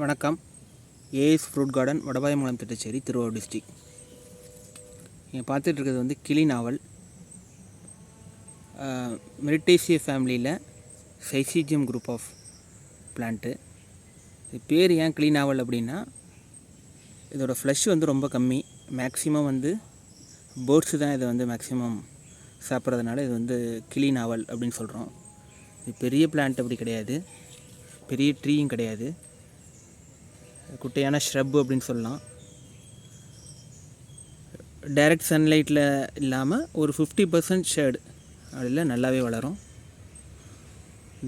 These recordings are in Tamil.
வணக்கம். A S fruit garden Vadapayamangalam Thittacheri Thiruvarur district நீங்கள் பார்த்துட்டு இருக்கிறது வந்து கிளி நாவல். மெரிட்டேசிய ஃபேமிலியில் சைசிஜியம் குரூப் ஆஃப் பிளான்ட்டு இது பேர் ஏன் கிளி நாவல் அப்படின்னா இதோட ஃப்ளஷ் வந்து ரொம்ப கம்மி. மேக்ஸிமம் வந்து பேர்ட்ஸு தான் இதை வந்து மேக்ஸிமம் சாப்பிட்றதுனால இது வந்து கிளி நாவல் அப்படின்னு சொல்கிறோம் இது பெரிய பிளான்ட் அப்படி கிடையாது. பெரிய ட்ரீயும் கிடையாது. குட்டையான ஷ்ரப் அப்படின்னு சொல்லலாம். டைரக்ட் சன்லைட்டில் இல்லாமல் ஒரு ஃபிஃப்டி பர்சன்ட் ஷேடு அதில் நல்லாவே வளரும்.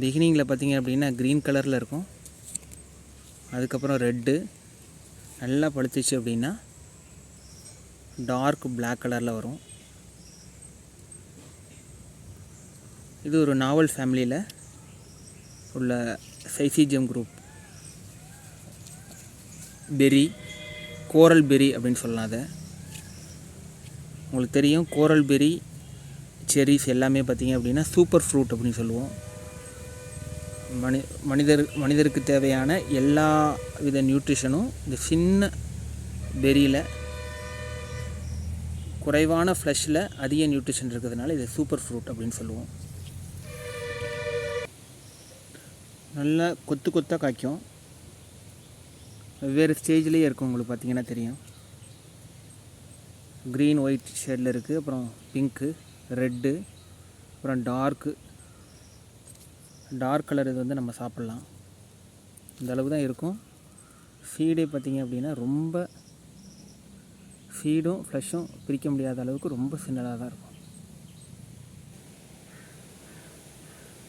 பிகினிங்கில் பார்த்தீங்க அப்படின்னா க்ரீன் கலரில் இருக்கும். அதுக்கப்புறம் ரெட்டு நல்லா பழுத்துச்சு அப்படின்னா டார்க் பிளாக் கலரில் வரும். இது ஒரு நாவல் ஃபேமிலியில் உள்ள சைசீஜியம் குரூப் பெரி கோரல் பெரி அப்படின்னு சொல்லலாம் அதை உங்களுக்கு தெரியும் கோரல் பெரி செரிஸ் எல்லாமே பார்த்திங்க அப்படின்னா சூப்பர் ஃப்ரூட் அப்படின்னு சொல்லுவோம். மனி மனிதர் மனிதருக்கு தேவையான எல்லா வித நியூட்ரிஷனும் இந்த சின்ன பெரியில் குறைவான ஃப்ளஷில் அதிக நியூட்ரிஷன் இருக்கிறதுனால இது சூப்பர் ஃப்ரூட் அப்படின்னு சொல்லுவோம். நல்லா கொத்து கொத்தாக காய்க்கும். வெவ்வேறு ஸ்டேஜ்லேயே இருக்கும் உங்களுக்கு பார்த்தீங்கன்னா தெரியும். க்ரீன் ஒயிட் ஷேடில் இருக்குது அப்புறம் பிங்க்கு ரெட்டு அப்புறம் டார்க்கு டார்க் கலர் இது வந்து நம்ம சாப்பிட்லாம். இந்த அளவு தான் இருக்கும். ஃபீடே பார்த்திங்க அப்படின்னா ரொம்ப ஃபீடும் ஃப்ளஷும் பிரிக்க முடியாத அளவுக்கு ரொம்ப சின்னதாக தான் இருக்கும்.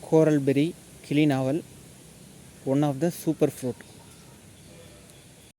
கோரல் பெரி கிளி நாவல் one of the super fruit